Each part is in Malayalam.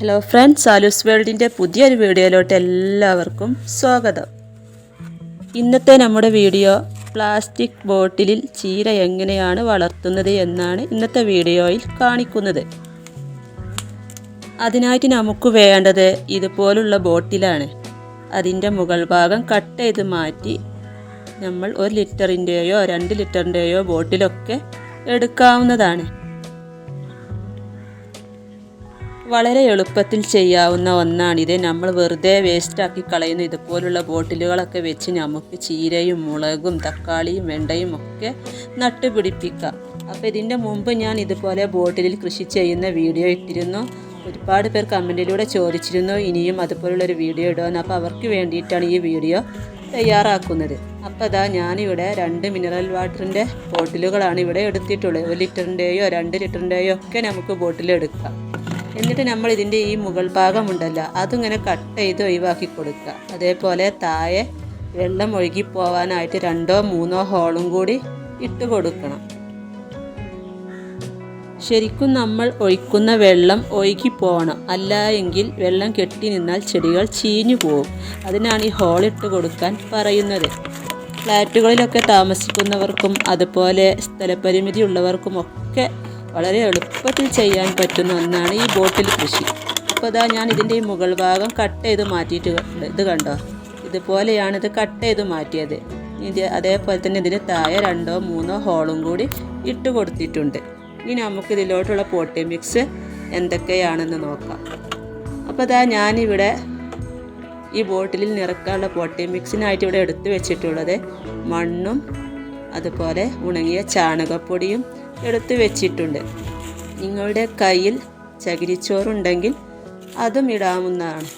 ഹലോ ഫ്രണ്ട്സ് ആലൂസ് വേൾഡിന്റെ പുതിയൊരു വീഡിയോയിലോട്ട് എല്ലാവർക്കും സ്വാഗതം. ഇന്നത്തെ നമ്മുടെ വീഡിയോ പ്ലാസ്റ്റിക് ബോട്ടിലിൽ ചീര എങ്ങനെയാണ് വളർത്തുന്നത് എന്നാണ് ഇന്നത്തെ വീഡിയോയിൽ കാണിക്കുന്നത്. അതിനായിട്ട് നമുക്ക് വേണ്ടത് ഇതുപോലുള്ള ബോട്ടിലാണ്. അതിന്റെ മുകൾ ഭാഗം കട്ട് ചെയ്ത് മാറ്റി നമ്മൾ ഒരു ലിറ്ററിന്റെയോ രണ്ട് ലിറ്ററിന്റെയോ ബോട്ടിലൊക്കെ എടുക്കാവുന്നതാണ്. വളരെ എളുപ്പത്തിൽ ചെയ്യാവുന്ന ഒന്നാണിത്. നമ്മൾ വെറുതെ വേസ്റ്റാക്കി കളയുന്ന ഇതുപോലുള്ള ബോട്ടിലുകളൊക്കെ വെച്ച് നമുക്ക് ചീരയും മുളകും തക്കാളിയും വെണ്ടയും ഒക്കെ നട്ടുപിടിപ്പിക്കാം. അപ്പോൾ ഇതിന്റെ മുമ്പ് ഞാൻ ഇതുപോലെ ബോട്ടിലിൽ കൃഷി ചെയ്യുന്ന വീഡിയോ ഇട്ടിരുന്നു. ഒരുപാട് പേർ കമന്റിലൂടെ ചോദിച്ചിരുന്നു. ഇനിയും അതുപോലുള്ളൊരു വീഡിയോ ഇടുമെന്ന് അപ്പോൾ അവർക്ക് വേണ്ടിയിട്ടാണ് ഈ വീഡിയോ തയ്യാറാക്കുന്നത്. അപ്പോൾ അതാ ഞാനിവിടെ രണ്ട് മിനറൽ വാട്ടറിന്റെ ബോട്ടിലുകളാണ് ഇവിടെ എടുത്തിട്ടുള്ളത്. ഒരു ലിറ്ററിന്റെയോ രണ്ട് ലിറ്ററിന്റെയോ ഒക്കെ നമുക്ക് ബോട്ടിൽ എടുക്കാം എന്നിട്ട് നമ്മൾ ഇതിന്റെ ഈ മുകൾ ഭാഗം ഭാഗമുണ്ടല്ലോ അതിങ്ങനെ കട്ട് ചെയ്ത് ഒഴിവാക്കി കൊടുക്കുക. അതേപോലെ താഴെ വെള്ളം ഒഴുകി പോവാനായിട്ട് രണ്ടോ മൂന്നോ ഹോളും കൂടി ഇട്ട് കൊടുക്കണം. ശരിക്കും നമ്മൾ ഒഴിക്കുന്ന വെള്ളം ഒഴുകി പോകണം അല്ല എങ്കിൽ വെള്ളം കെട്ടി നിന്നാൽ ചെടികൾ ചീഞ്ഞു പോകും അതിനാണ് ഈ ഹോളിട്ട് കൊടുക്കാൻ പറയുന്നത്. ഫ്ലാറ്റുകളിലൊക്കെ താമസിക്കുന്നവർക്കും അതുപോലെ സ്ഥലപരിമിതി ഉള്ളവർക്കും ഒക്കെ വളരെ എളുപ്പത്തിൽ ചെയ്യാൻ പറ്റുന്ന ഒന്നാണ് ഈ ബോട്ടിൽ കൃഷി. അപ്പോൾ അതാ ഞാൻ ഇതിന്റെ ഈ മുകൾ ഭാഗം കട്ട് ചെയ്ത് മാറ്റിയിട്ട് ഇത് കണ്ടോ? ഇതുപോലെയാണ് ഇത് കട്ട് ചെയ്ത് മാറ്റിയത്. ഇത് അതേപോലെ തന്നെ ഇതിന് താഴെ രണ്ടോ മൂന്നോ ഹോളും കൂടി ഇട്ട് കൊടുത്തിട്ടുണ്ട്. ഇനി നമുക്ക് ഇതിലോട്ടുള്ള പോട്ടി മിക്സ് എന്തൊക്കെയാണെന്ന് നോക്കാം. അപ്പോൾ അതാ ഞാനിവിടെ ഈ ബോട്ടിലിൽ നിറക്കാനുള്ള പോട്ടി മിക്സിനായിട്ട് ഇവിടെ എടുത്തു വെച്ചിട്ടുള്ളത് മണ്ണും അതുപോലെ ഉണങ്ങിയ ചാണകപ്പൊടിയും എടുത്തു വെച്ചിട്ടുണ്ട്. നിങ്ങളുടെ കയ്യിൽ ചകിരിച്ചോറുണ്ടെങ്കിൽ അതും ഇടാവുന്നതാണ്.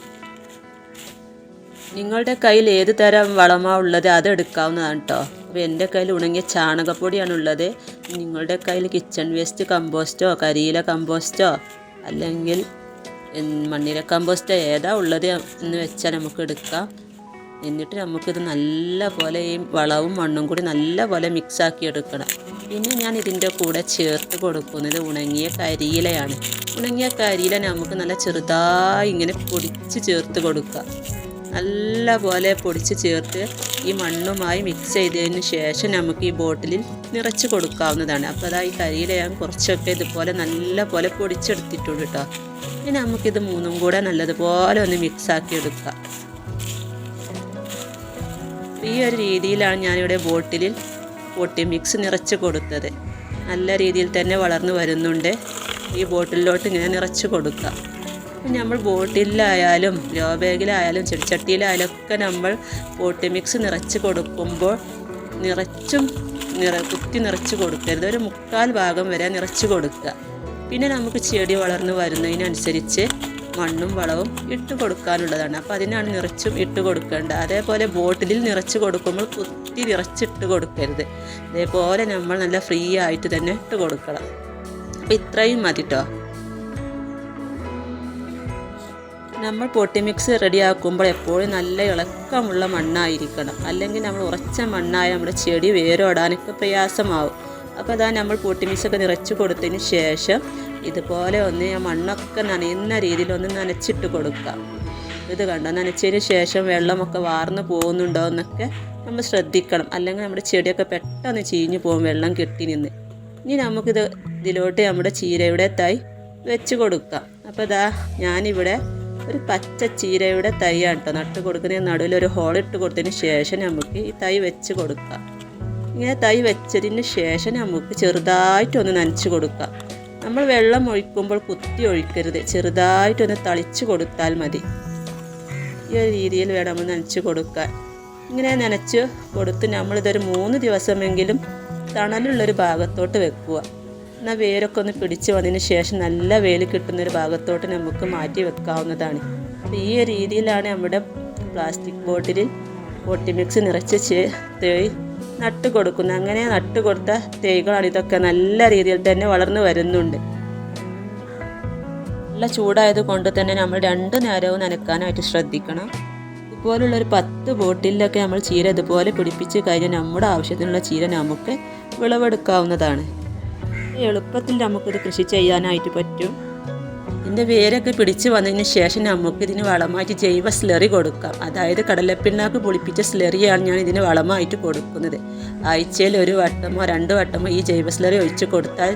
നിങ്ങളുടെ കയ്യിൽ ഏത് തരം വളമാണ് ഉള്ളത് അത് എടുക്കാവുന്നതാണ് കേട്ടോ അപ്പോൾ എന്റെ കയ്യിൽ ഉണങ്ങിയ ചാണകപ്പൊടിയാണ് ഉള്ളത് നിങ്ങളുടെ കയ്യിൽ കിച്ചൺ വേസ്റ്റ് കമ്പോസ്റ്റോ കരിയില കമ്പോസ്റ്റോ അല്ലെങ്കിൽ മണ്ണിര കമ്പോസ്റ്റോ ഏതാ ഉള്ളത് എന്ന് വെച്ചാൽ നമുക്ക് എടുക്കാം. എന്നിട്ട് നമുക്കിത് നല്ല പോലെ ഈ വളവും മണ്ണും കൂടി നല്ല പോലെ മിക്സാക്കി എടുക്കണം. പിന്നെ ഞാൻ ഇതിന്റെ കൂടെ ചേർത്ത് കൊടുക്കുന്നത് ഉണങ്ങിയ കരിയിലയാണ്. ഉണങ്ങിയ കരിയില നമുക്ക് നല്ല ചെറുതായി ഇങ്ങനെ പൊടിച്ച് ചേർത്ത് കൊടുക്കുക. നല്ല പോലെ പൊടിച്ച് ചേർത്ത് ഈ മണ്ണുമായി മിക്സ് ചെയ്തതിന് ശേഷം നമുക്ക് ഈ ബോട്ടിലിൽ നിറച്ച് കൊടുക്കാവുന്നതാണ്. അപ്പോൾ അതാ ഈ കരിയില ഞാൻ കുറച്ചൊക്കെ ഇതുപോലെ നല്ല പോലെ പൊടിച്ചെടുത്തിട്ടുണ്ട് കേട്ടോ. ഇനി നമുക്കിത് മൂന്നും കൂടെ നല്ലതുപോലെ ഒന്ന് മിക്സാക്കി എടുക്കാം. ഈ ഒരു രീതിയിലാണ് ഞാനിവിടെ ബോട്ടിലിൽ പൊട്ടി മിക്സ് നിറച്ച് കൊടുത്തത്. നല്ല രീതിയിൽ തന്നെ വളർന്നു വരുന്നുണ്ട്. ഈ ബോട്ടിലോട്ട് ഇങ്ങനെ നിറച്ച് കൊടുക്കുക. നമ്മൾ ബോട്ടിലായാലും ലോ ബാഗിലായാലും ചെടിച്ചട്ടിയിലായാലും ഒക്കെ നമ്മൾ പോട്ടി മിക്സ് നിറച്ച് കൊടുക്കുമ്പോൾ നിറച്ചും നിറ കുത്തി നിറച്ച് കൊടുക്കരുത്. ഒരു മുക്കാൽ ഭാഗം വരെ നിറച്ച് കൊടുക്കുക. പിന്നെ നമുക്ക് ചെടി വളർന്നു വരുന്നതിനനുസരിച്ച് മണ്ണും വളവും ഇട്ട് കൊടുക്കാനുള്ളതാണ്. അപ്പോൾ അതിനാണ് നിറച്ചും ഇട്ട് കൊടുക്കേണ്ടത്. അതേപോലെ ബോട്ടിലിൽ നിറച്ച് കൊടുക്കുമ്പോൾ കുത്തി നിറച്ചിട്ട് കൊടുക്കരുത്. അതേപോലെ നമ്മൾ നല്ല ഫ്രീ ആയിട്ട് തന്നെ ഇട്ട് കൊടുക്കണം. അപ്പോൾ ഇത്രയും മതി കേട്ടോ നമ്മൾ പൊട്ടി മിക്സ് റെഡിയാക്കുമ്പോൾ എപ്പോഴും നല്ല ഇളക്കമുള്ള മണ്ണായിരിക്കണം. അല്ലെങ്കിൽ നമ്മൾ ഉറച്ച മണ്ണായ നമ്മുടെ ചെടി വേരോടാനൊക്കെ പ്രയാസമാവും. അപ്പോൾ അതാ നമ്മൾ പൊട്ടി മിക്സ് ഒക്കെ നിറച്ച് കൊടുത്തതിന് ശേഷം ഇതുപോലെ ഒന്ന് ഞാൻ മണ്ണൊക്കെ നനയുന്ന രീതിയിൽ ഒന്ന് നനച്ചിട്ട് കൊടുക്കാം ഇത് കണ്ടോ? നനച്ചതിന് ശേഷം വെള്ളമൊക്കെ വാർന്നു പോകുന്നുണ്ടോ എന്നൊക്കെ നമ്മൾ ശ്രദ്ധിക്കണം. അല്ലെങ്കിൽ നമ്മുടെ ചെടിയൊക്കെ പെട്ടെന്ന് ചീഞ്ഞു പോകും വെള്ളം കെട്ടി നിന്ന്. ഇനി നമുക്കിത് ഇതിലോട്ട് നമ്മുടെ ചീരയുടെ തൈ വെച്ച് കൊടുക്കാം. അപ്പോൾ ഇതാ ഞാനിവിടെ ഒരു പച്ച ചീരയുടെ തൈയാണ് കേട്ടോ നട്ട് കൊടുക്കുന്നതിന് നടുവിൽ ഒരു ഹോളിട്ട് കൊടുത്തതിന് ശേഷം നമുക്ക് ഈ തൈ വെച്ച് കൊടുക്കാം. ഇങ്ങനെ തൈ വെച്ചതിന് ശേഷം നമുക്ക് ചെറുതായിട്ടൊന്ന് നനച്ച് കൊടുക്കാം. നമ്മൾ വെള്ളം ഒഴിക്കുമ്പോൾ കുത്തി ഒഴിക്കരുത്. ചെറുതായിട്ടൊന്ന് തളിച്ച് കൊടുത്താൽ മതി. ഈ ഒരു രീതിയിൽ വേണം നമ്മൾ നനച്ച് കൊടുക്കാൻ. ഇങ്ങനെ നനച്ച് കൊടുത്ത് നമ്മളിതൊരു മൂന്ന് ദിവസമെങ്കിലും തണലുള്ളൊരു ഭാഗത്തോട്ട് വെക്കുക. എന്നാൽ വേരൊക്കെ ഒന്ന് പിടിച്ച് വന്നതിന് ശേഷം നല്ല വെയിൽ കിട്ടുന്നൊരു ഭാഗത്തോട്ട് നമുക്ക് മാറ്റി വെക്കാവുന്നതാണ്. അപ്പോൾ ഈ രീതിയിലാണ് നമ്മുടെ പ്ലാസ്റ്റിക് ബോട്ടിലിൽ പൊട്ടിമിക്സ് നിറച്ച് തേയ് നട്ട് കൊടുക്കുന്നത് അങ്ങനെ നട്ട് കൊടുത്ത തൈകളാണ് ഇതൊക്കെ നല്ല രീതിയിൽ തന്നെ വളർന്നു വരുന്നുണ്ട്. നല്ല ചൂടായത് കൊണ്ട് തന്നെ നമ്മൾ രണ്ട് നേരവും നനക്കാനായിട്ട് ശ്രദ്ധിക്കണം. ഇതുപോലുള്ള ഒരു പത്ത് ബോട്ടിലൊക്കെ നമ്മൾ ചീര ഇതുപോലെ പിടിപ്പിച്ച് കഴിഞ്ഞാൽ നമ്മുടെ ആവശ്യത്തിനുള്ള ചീര നമുക്ക് വിളവെടുക്കാവുന്നതാണ്. എളുപ്പത്തിൽ നമുക്കിത് കൃഷി ചെയ്യാനായിട്ട് പറ്റും. ഇതിന്റെ വേരൊക്കെ പിടിച്ച് വന്നതിന് ശേഷം നമുക്ക് ഇതിന് വളമായിട്ട് ജൈവ സ്ലറി കൊടുക്കാം. അതായത് കടലപ്പിണ്ണാക്ക് പൊളിപ്പിച്ച സ്ലറിയാണ് ഞാൻ ഇതിന് വളമായിട്ട് കൊടുക്കുന്നത്. ആഴ്ചയിൽ ഒരു വട്ടമോ രണ്ട് വട്ടമോ ഈ ജൈവ സ്ലറി ഒഴിച്ച് കൊടുത്താൽ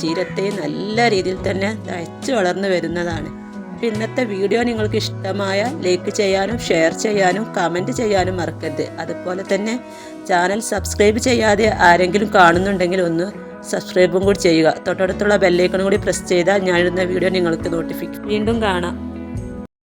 ചീരത്തെ നല്ല രീതിയിൽ തന്നെ തഴച്ച് വളർന്നു വരുന്നതാണ്. അപ്പോൾ ഇന്നത്തെ വീഡിയോ നിങ്ങൾക്ക് ഇഷ്ടമായ ലൈക്ക് ചെയ്യാനും ഷെയർ ചെയ്യാനും കമന്റ് ചെയ്യാനും മറക്കരുത്. അതുപോലെ തന്നെ ചാനൽ സബ്സ്ക്രൈബ് ചെയ്യാതെ ആരെങ്കിലും കാണുന്നുണ്ടെങ്കിൽ ഒന്ന് സബ്സ്ക്രൈബും കൂടി ചെയ്യുക. തൊട്ടടുത്തുള്ള ബെല്ലൈക്കണും കൂടി പ്രസ് ചെയ്താൽ ഞാനിടുന്ന വീഡിയോ നിങ്ങൾക്ക് നോട്ടിഫിക്കും വീണ്ടും കാണാം.